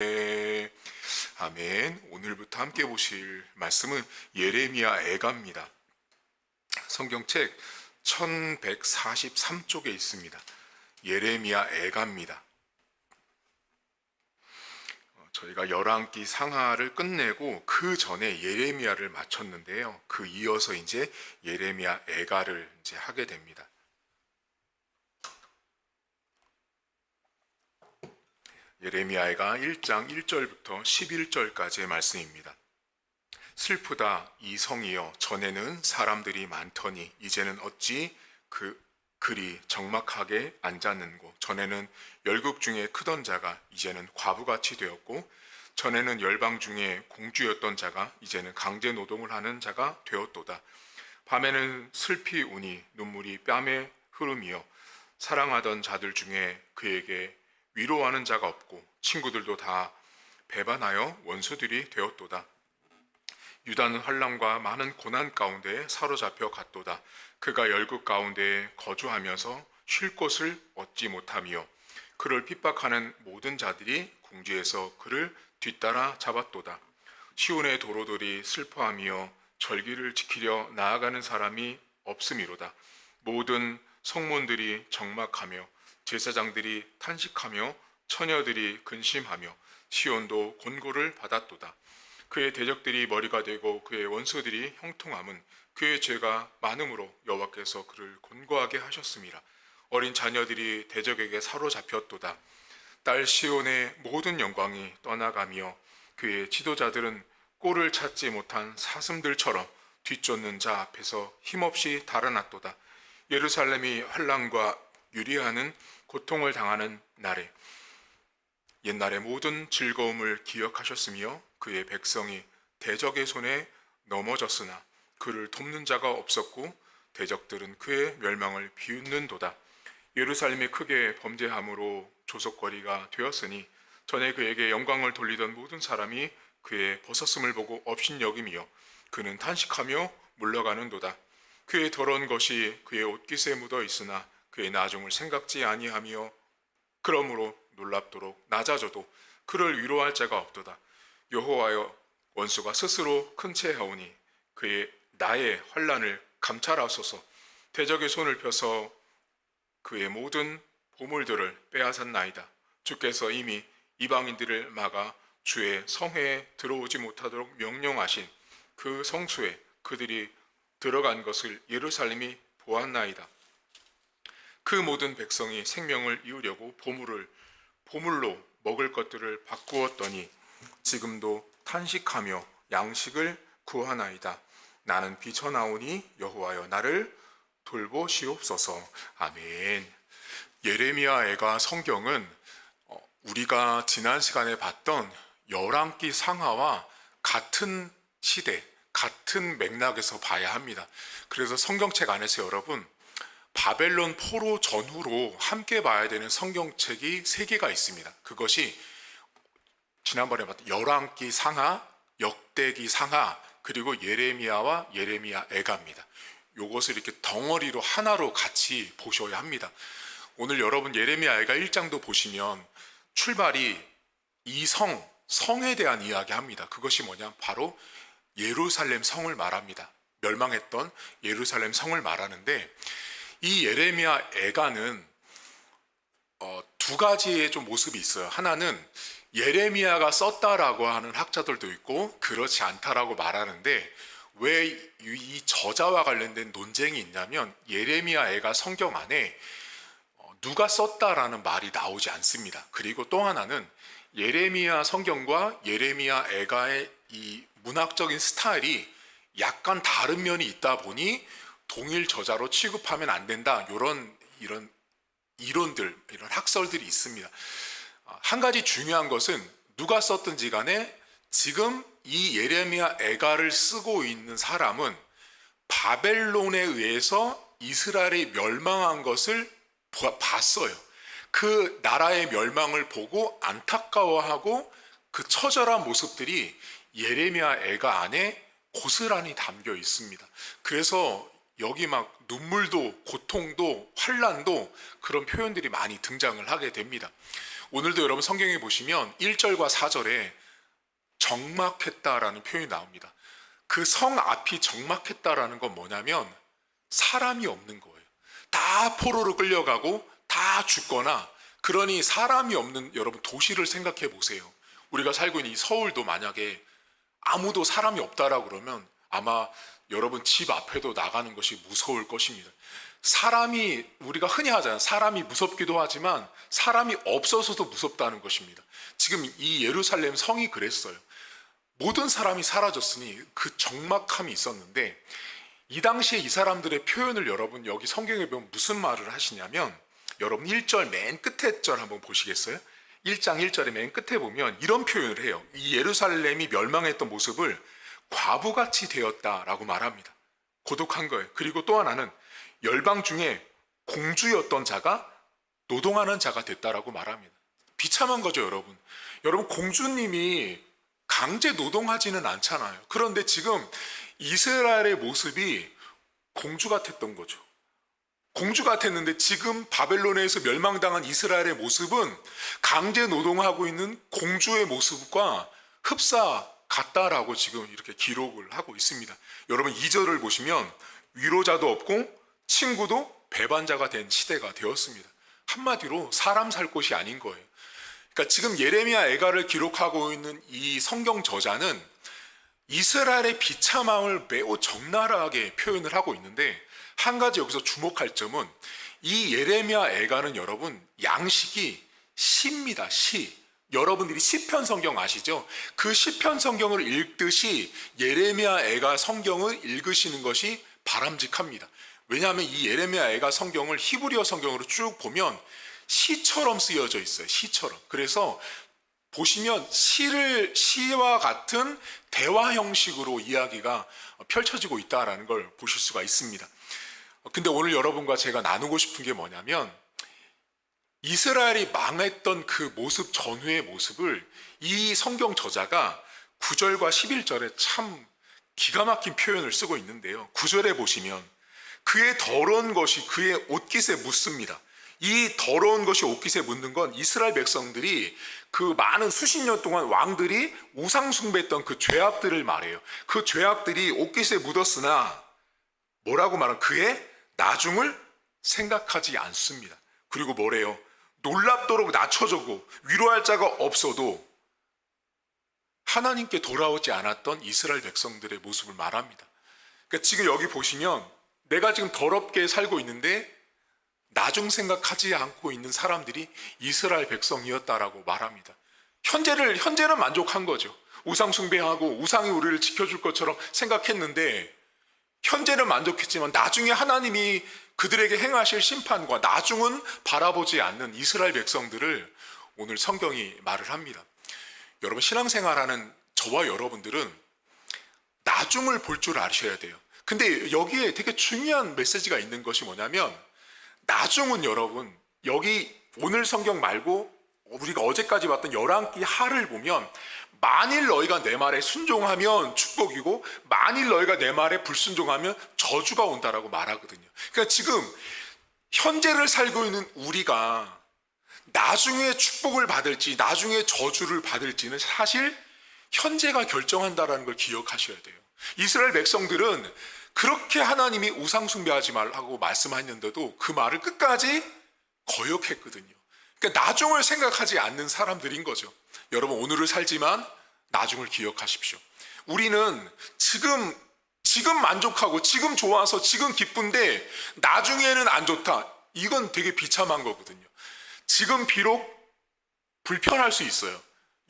네, 아멘. 오늘부터 함께 보실 말씀은 예레미야 애가입니다. 성경책 1143쪽에 있습니다. 예레미야 애가입니다. 어, 저희가 열왕기 상하를 끝내고 그 전에 예레미야를 마쳤는데요. 그 이어서 이제 예레미야 애가를 이제 하게 됩니다. 예레미야가 1장 1절부터 11절까지의 말씀입니다. 슬프다 이 성이여 전에는 사람들이 많더니 이제는 어찌 그 그리 적막하게 앉았는고 전에는 열국 중에 크던 자가 이제는 과부같이 되었고 전에는 열방 중에 공주였던 자가 이제는 강제 노동을 하는 자가 되었도다. 밤에는 슬피 우니 눈물이 뺨에 흐름이여 사랑하던 자들 중에 그에게 위로하는 자가 없고 친구들도 다 배반하여 원수들이 되었도다. 유다는 환란과 많은 고난 가운데 사로잡혀 갔도다. 그가 열국 가운데 거주하면서 쉴 곳을 얻지 못하며 그를 핍박하는 모든 자들이 궁지에서 그를 뒤따라 잡았도다. 시온의 도로들이 슬퍼하며 절기를 지키려 나아가는 사람이 없음이로다. 모든 성문들이 적막하며 제사장들이 탄식하며 처녀들이 근심하며 시온도 곤고를 받았도다. 그의 대적들이 머리가 되고 그의 원수들이 형통함은 그의 죄가 많음으로 여호와께서 그를 곤고하게 하셨습니다. 어린 자녀들이 대적에게 사로잡혔도다. 딸 시온의 모든 영광이 떠나가며 그의 지도자들은 꼴을 찾지 못한 사슴들처럼 뒤쫓는 자 앞에서 힘없이 달아났도다. 예루살렘이 환란과 유리하는 고통을 당하는 날에 옛날의 모든 즐거움을 기억하셨으며 그의 백성이 대적의 손에 넘어졌으나 그를 돕는 자가 없었고 대적들은 그의 멸망을 비웃는도다. 예루살렘이 크게 범죄함으로 조속거리가 되었으니 전에 그에게 영광을 돌리던 모든 사람이 그의 벗었음을 보고 업신여김이여 그는 탄식하며 물러가는도다. 그의 더러운 것이 그의 옷깃에 묻어 있으나 그의 나중을 생각지 아니하며 그러므로 놀랍도록 낮아져도 그를 위로할 자가 없도다. 여호와여 원수가 스스로 큰 채 하오니 그의 나의 환란을 감찰하소서. 대적의 손을 펴서 그의 모든 보물들을 빼앗았나이다. 주께서 이미 이방인들을 막아 주의 성회에 들어오지 못하도록 명령하신 그 성수에 그들이 들어간 것을 예루살렘이 보았나이다. 그 모든 백성이 생명을 이으려고 보물을 보물로 먹을 것들을 바꾸었더니 지금도 탄식하며 양식을 구하나이다. 나는 비쳐나오니 여호와여 나를 돌보시옵소서. 아멘. 예레미야 애가 성경은 어, 우리가 지난 시간에 봤던 열왕기 상하와 같은 시대, 같은 맥락에서 봐야 합니다. 그래서 성경책 안에서 여러분 바벨론 포로 전후로 함께 봐야 되는 성경책이 세 개가 있습니다. 그것이 지난번에 봤던 열왕기 상하, 역대기 상하, 그리고 예레미야와 예레미야 애가입니다. 요것을 이렇게 덩어리로 하나로 같이 보셔야 합니다. 오늘 여러분 예레미야 애가 1장도 보시면 출발이 이 성, 성에 대한 이야기 합니다. 그것이 뭐냐? 바로 예루살렘 성을 말합니다. 멸망했던 예루살렘 성을 말하는데 이 예레미야 애가는 어, 두 가지의 좀 모습이 있어요. 하나는 예레미야가 썼다라고 하는 학자들도 있고 그렇지 않다라고 말하는데 왜 이 저자와 관련된 논쟁이 있냐면 예레미야 애가 성경 안에 어, 누가 썼다라는 말이 나오지 않습니다. 그리고 또 하나는 예레미야 성경과 예레미야 애가의 이 문학적인 스타일이 약간 다른 면이 있다 보니 동일 저자로 취급하면 안 된다. 이런 이런 이론들, 이런 학설들이 있습니다. 아, 한 가지 중요한 것은 누가 썼든지 간에 지금 이 예레미야 애가를 쓰고 있는 사람은 바벨론에 의해서 이스라엘이 멸망한 것을 봤어요. 그 나라의 멸망을 보고 안타까워하고 그 처절한 모습들이 예레미야 애가 안에 고스란히 담겨 있습니다. 그래서 여기 막 눈물도 고통도 환란도 그런 표현들이 많이 등장을 하게 됩니다. 오늘도 여러분 성경에 보시면 1절과 4절에 적막했다라는 표현이 나옵니다. 그 성 앞이 적막했다라는 건 뭐냐면 사람이 없는 거예요. 다 포로로 끌려가고 다 죽거나 그러니 사람이 없는 여러분 도시를 생각해 보세요. 우리가 살고 있는 이 서울도 만약에 아무도 사람이 없다라고 그러면 아마 여러분 집 앞에도 나가는 것이 무서울 것입니다. 사람이 우리가 흔히 하잖아요. 사람이 무섭기도 하지만 사람이 없어서도 무섭다는 것입니다. 지금 이 예루살렘 성이 그랬어요. 모든 사람이 사라졌으니 그 적막함이 있었는데 이 당시에 이 사람들의 표현을 여러분 여기 성경에 보면 무슨 말을 하시냐면 여러분 1절 맨 끝에 절 한번 보시겠어요? 1장 1절의 맨 끝에 보면 이런 표현을 해요. 이 예루살렘이 멸망했던 모습을 과부같이 되었다라고 말합니다. 고독한 거예요. 그리고 또 하나는 열방 중에 공주였던 자가 노동하는 자가 됐다라고 말합니다. 비참한 거죠, 여러분. 여러분 공주님이 강제 노동하지는 않잖아요. 그런데 지금 이스라엘의 모습이 공주 같았던 거죠. 공주 같았는데 지금 바벨론에서 멸망당한 이스라엘의 모습은 강제 노동하고 있는 공주의 모습과 흡사 같다라고 지금 이렇게 기록을 하고 있습니다. 여러분 2절을 보시면 위로자도 없고 친구도 배반자가 된 시대가 되었습니다. 한마디로 사람 살 곳이 아닌 거예요. 그러니까 지금 예레미야 애가를 기록하고 있는 이 성경 저자는 이스라엘의 비참함을 매우 적나라하게 표현을 하고 있는데 한 가지 여기서 주목할 점은 이 예레미야 애가는 여러분 양식이 시입니다. 시. 여러분들이 시편 성경 아시죠? 그 시편 성경을 읽듯이 예레미야 애가 성경을 읽으시는 것이 바람직합니다. 왜냐하면 이 예레미야 애가 성경을 히브리어 성경으로 쭉 보면 시처럼 쓰여져 있어요. 시처럼. 그래서 보시면 시를 시와 같은 대화 형식으로 이야기가 펼쳐지고 있다라는 걸 보실 수가 있습니다. 근데 오늘 여러분과 제가 나누고 싶은 게 뭐냐면 이스라엘이 망했던 그 모습 전후의 모습을 이 성경 저자가 9절과 11절에 참 기가 막힌 표현을 쓰고 있는데요. 9절에 보시면 그의 더러운 것이 그의 옷깃에 묻습니다. 이 더러운 것이 옷깃에 묻는 건 이스라엘 백성들이 그 많은 수십 년 동안 왕들이 우상숭배했던 그 죄악들을 말해요. 그 죄악들이 옷깃에 묻었으나 뭐라고 말하면 그의 나중을 생각하지 않습니다. 그리고 뭐래요? 놀랍도록 낮춰주고 위로할 자가 없어도 하나님께 돌아오지 않았던 이스라엘 백성들의 모습을 말합니다. 그러니까 지금 여기 보시면 내가 지금 더럽게 살고 있는데 나중 생각하지 않고 있는 사람들이 이스라엘 백성이었다라고 말합니다. 현재를 현재는 만족한 거죠. 우상 숭배하고 우상이 우리를 지켜줄 것처럼 생각했는데 현재는 만족했지만 나중에 하나님이 그들에게 행하실 심판과 나중은 바라보지 않는 이스라엘 백성들을 오늘 성경이 말을 합니다. 여러분 신앙생활하는 저와 여러분들은 나중을 볼 줄 아셔야 돼요. 근데 여기에 되게 중요한 메시지가 있는 것이 뭐냐면 나중은 여러분 여기 오늘 성경 말고 우리가 어제까지 봤던 열왕기 하를 보면 만일 너희가 내 말에 순종하면 축복이고 만일 너희가 내 말에 불순종하면 저주가 온다라고 말하거든요. 그러니까 지금 현재를 살고 있는 우리가 나중에 축복을 받을지 나중에 저주를 받을지는 사실 현재가 결정한다라는 걸 기억하셔야 돼요. 이스라엘 백성들은 그렇게 하나님이 우상 숭배하지 말라고 말씀하셨는데도 그 말을 끝까지 거역했거든요. 그러니까 나중을 생각하지 않는 사람들인 거죠. 여러분 오늘을 살지만 나중을 기억하십시오. 우리는 지금 지금 만족하고 지금 좋아서 지금 기쁜데 나중에는 안 좋다. 이건 되게 비참한 거거든요. 지금 비록 불편할 수 있어요.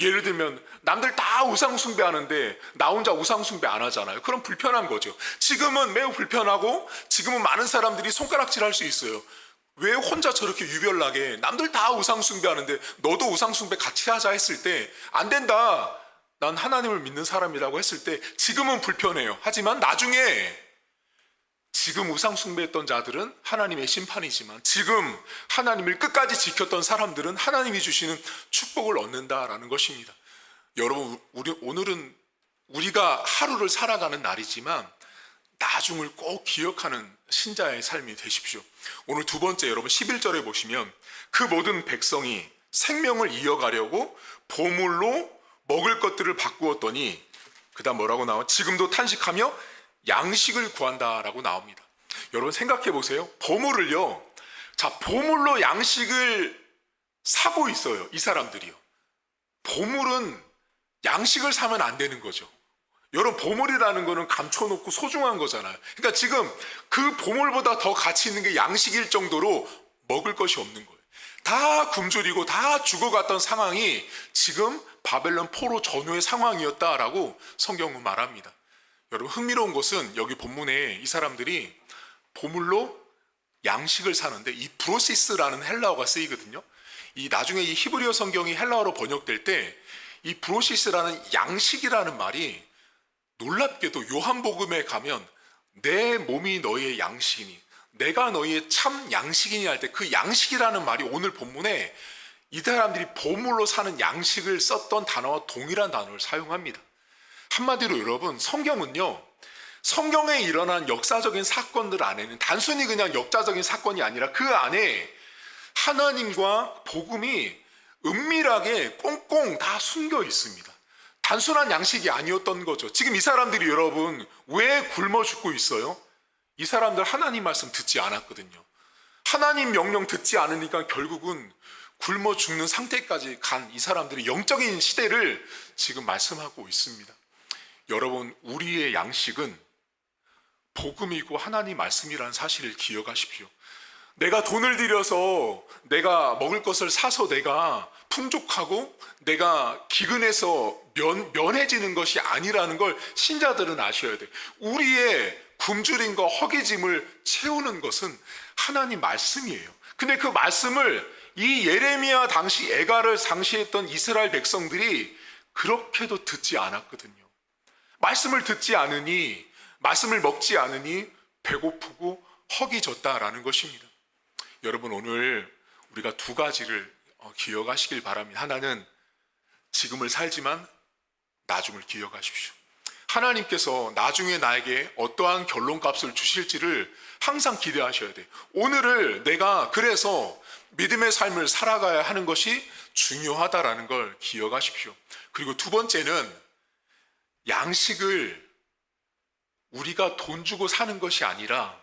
예를 들면 남들 다 우상 숭배하는데 나 혼자 우상 숭배 안 하잖아요. 그럼 불편한 거죠. 지금은 매우 불편하고 지금은 많은 사람들이 손가락질할 수 있어요. 왜 혼자 저렇게 유별나게 남들 다 우상 숭배하는데 너도 우상 숭배 같이 하자 했을 때 안 된다. 난 하나님을 믿는 사람이라고 했을 때 지금은 불편해요. 하지만 나중에 지금 우상 숭배했던 자들은 하나님의 심판이지만 지금 하나님을 끝까지 지켰던 사람들은 하나님이 주시는 축복을 얻는다라는 것입니다. 여러분 우리 오늘은 우리가 하루를 살아가는 날이지만 나중을 꼭 기억하는 신자의 삶이 되십시오. 오늘 두 번째 여러분 11절에 보시면 그 모든 백성이 생명을 이어가려고 보물로 먹을 것들을 바꾸었더니 그다음 뭐라고 나와? 지금도 탄식하며 양식을 구한다라고 나옵니다. 여러분 생각해 보세요. 보물을요. 자, 보물로 양식을 사고 있어요. 이 사람들이요. 보물은 양식을 사면 안 되는 거죠. 여러분 보물이라는 거는 감춰놓고 소중한 거잖아요. 그러니까 지금 그 보물보다 더 가치 있는 게 양식일 정도로 먹을 것이 없는 거예요. 다 굶주리고 다 죽어갔던 상황이 지금 바벨론 포로 전후의 상황이었다라고 성경은 말합니다. 여러분 흥미로운 것은 여기 본문에 이 사람들이 보물로 양식을 사는데 이 브로시스라는 헬라어가 쓰이거든요. 이 나중에 이 히브리어 성경이 헬라어로 번역될 때 이 브로시스라는 양식이라는 말이 놀랍게도 요한복음에 가면 내 몸이 너희의 양식이니 내가 너희의 참 양식이니 할 때 그 양식이라는 말이 오늘 본문에 이 사람들이 보물로 사는 양식을 썼던 단어와 동일한 단어를 사용합니다. 한마디로 여러분 성경은요 성경에 일어난 역사적인 사건들 안에는 단순히 그냥 역사적인 사건이 아니라 그 안에 하나님과 복음이 은밀하게 꽁꽁 다 숨겨 있습니다. 단순한 양식이 아니었던 거죠. 지금 이 사람들이 여러분 왜 굶어 죽고 있어요? 이 사람들 하나님 말씀 듣지 않았거든요. 하나님 명령 듣지 않으니까 결국은 굶어 죽는 상태까지 간 이 사람들이 영적인 시대를 지금 말씀하고 있습니다. 여러분, 우리의 양식은 복음이고 하나님 말씀이라는 사실을 기억하십시오. 내가 돈을 들여서 내가 먹을 것을 사서 내가 풍족하고 내가 기근해서 면, 면해지는 것이 아니라는 걸 신자들은 아셔야 돼. 우리의 굶주림과 허기짐을 채우는 것은 하나님 말씀이에요. 근데 그 말씀을 이 예레미야 당시 애가를 상시했던 이스라엘 백성들이 그렇게도 듣지 않았거든요. 말씀을 듣지 않으니 말씀을 먹지 않으니 배고프고 허기졌다라는 것입니다. 여러분 오늘 우리가 두 가지를 어, 기억하시길 바랍니다. 하나는 지금을 살지만 나중을 기억하십시오. 하나님께서 나중에 나에게 어떠한 결론값을 주실지를 항상 기대하셔야 돼요. 오늘을 내가 그래서 믿음의 삶을 살아가야 하는 것이 중요하다라는 걸 기억하십시오. 그리고 두 번째는 양식을 우리가 돈 주고 사는 것이 아니라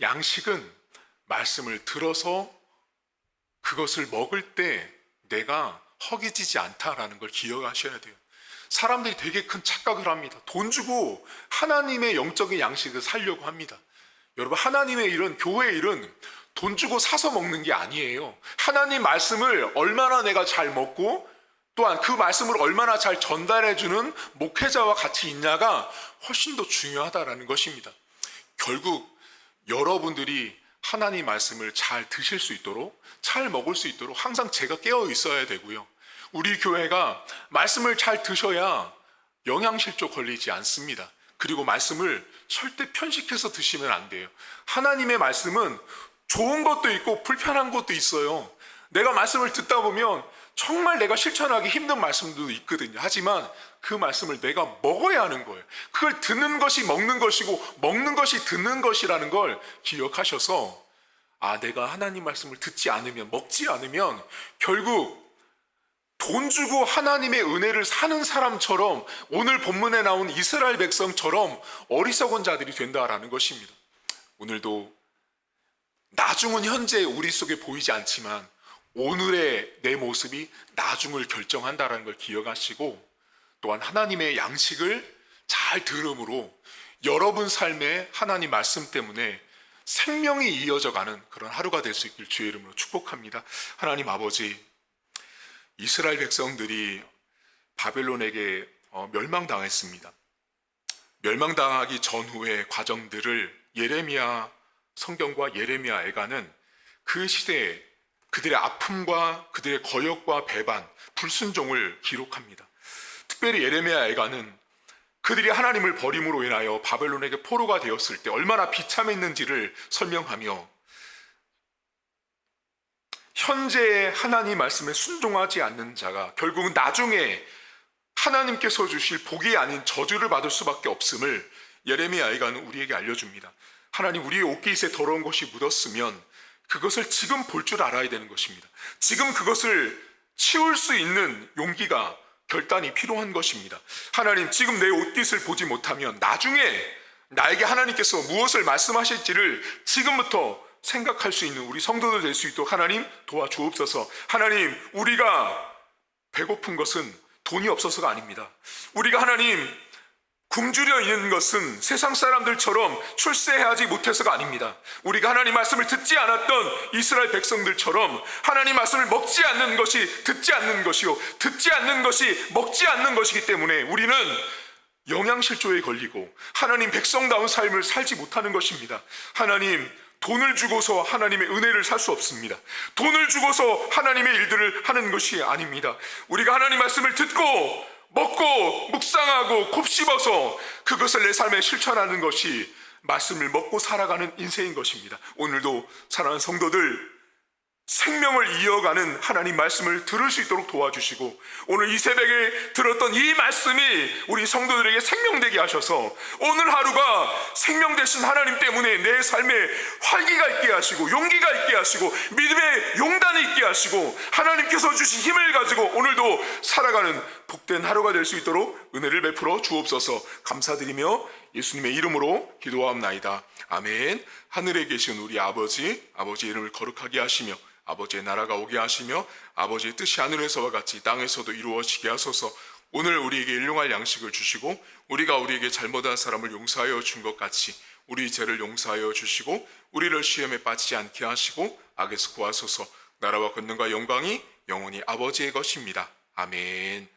양식은 말씀을 들어서 그것을 먹을 때 내가 허기지지 않다라는 걸 기억하셔야 돼요. 사람들이 되게 큰 착각을 합니다. 돈 주고 하나님의 영적인 양식을 살려고 합니다. 여러분, 하나님의 일은, 교회의 일은 돈 주고 사서 먹는 게 아니에요. 하나님 말씀을 얼마나 내가 잘 먹고 또한 그 말씀을 얼마나 잘 전달해주는 목회자와 같이 있냐가 훨씬 더 중요하다라는 것입니다. 결국 여러분들이 하나님 말씀을 잘 드실 수 있도록 잘 먹을 수 있도록 항상 제가 깨어 있어야 되고요. 우리 교회가 말씀을 잘 드셔야 영양실조 걸리지 않습니다. 그리고 말씀을 절대 편식해서 드시면 안 돼요. 하나님의 말씀은 좋은 것도 있고 불편한 것도 있어요. 내가 말씀을 듣다 보면 정말 내가 실천하기 힘든 말씀도 있거든요. 하지만 그 말씀을 내가 먹어야 하는 거예요. 그걸 듣는 것이 먹는 것이고 먹는 것이 듣는 것이라는 걸 기억하셔서 아, 내가 하나님 말씀을 듣지 않으면 먹지 않으면 결국 돈 주고 하나님의 은혜를 사는 사람처럼 오늘 본문에 나온 이스라엘 백성처럼 어리석은 자들이 된다라는 것입니다. 오늘도 나중은 현재 우리 속에 보이지 않지만 오늘의 내 모습이 나중을 결정한다라는 걸 기억하시고 또한 하나님의 양식을 잘 들음으로 여러분 삶의 하나님 말씀 때문에 생명이 이어져 가는 그런 하루가 될 수 있길 주의 이름으로 축복합니다. 하나님 아버지, 이스라엘 백성들이 바벨론에게 어, 멸망당했습니다. 멸망당하기 전후의 과정들을 예레미야 성경과 예레미야 애가는 그 시대에 그들의 아픔과 그들의 거역과 배반, 불순종을 기록합니다. 특별히 예레미야 애가는 그들이 하나님을 버림으로 인하여 바벨론에게 포로가 되었을 때 얼마나 비참했는지를 설명하며 현재의 하나님 말씀에 순종하지 않는 자가 결국은 나중에 하나님께서 주실 복이 아닌 저주를 받을 수밖에 없음을 예레미야에가는 우리에게 알려줍니다. 하나님 우리의 옷깃에 더러운 것이 묻었으면 그것을 지금 볼 줄 알아야 되는 것입니다. 지금 그것을 치울 수 있는 용기가 결단이 필요한 것입니다. 하나님 지금 내 옷깃을 보지 못하면 나중에 나에게 하나님께서 무엇을 말씀하실지를 지금부터 생각할 수 있는 우리 성도들 될 수 있도록 하나님 도와주옵소서. 하나님 우리가 배고픈 것은 돈이 없어서가 아닙니다. 우리가 하나님 굶주려 있는 것은 세상 사람들처럼 출세하지 못해서가 아닙니다. 우리가 하나님 말씀을 듣지 않았던 이스라엘 백성들처럼 하나님 말씀을 먹지 않는 것이 듣지 않는 것이요. 듣지 않는 것이 먹지 않는 것이기 때문에 우리는 영양실조에 걸리고 하나님 백성다운 삶을 살지 못하는 것입니다. 하나님 돈을 주고서 하나님의 은혜를 살 수 없습니다. 돈을 주고서 하나님의 일들을 하는 것이 아닙니다. 우리가 하나님 말씀을 듣고 먹고 묵상하고 곱씹어서 그것을 내 삶에 실천하는 것이 말씀을 먹고 살아가는 인생인 것입니다. 오늘도 사랑하는 성도들 생명을 이어가는 하나님 말씀을 들을 수 있도록 도와주시고 오늘 이 새벽에 들었던 이 말씀이 우리 성도들에게 생명되게 하셔서 오늘 하루가 생명 되신 하나님 때문에 내 삶에 활기가 있게 하시고 용기가 있게 하시고 믿음의 용단이 있게 하시고 하나님께서 주신 힘을 가지고 오늘도 살아가는 복된 하루가 될 수 있도록 은혜를 베풀어 주옵소서. 감사드리며 예수님의 이름으로 기도하옵나이다. 아멘. 하늘에 계신 우리 아버지, 아버지의 이름을 거룩하게 하시며 아버지의 나라가 오게 하시며 아버지의 뜻이 하늘에서와 같이 땅에서도 이루어지게 하소서. 오늘 우리에게 일용할 양식을 주시고 우리가 우리에게 잘못한 사람을 용서하여 준 것 같이 우리 죄를 용서하여 주시고 우리를 시험에 빠지지 않게 하시고 악에서 구하소서. 나라와 권능과 영광이 영원히 아버지의 것입니다. 아멘.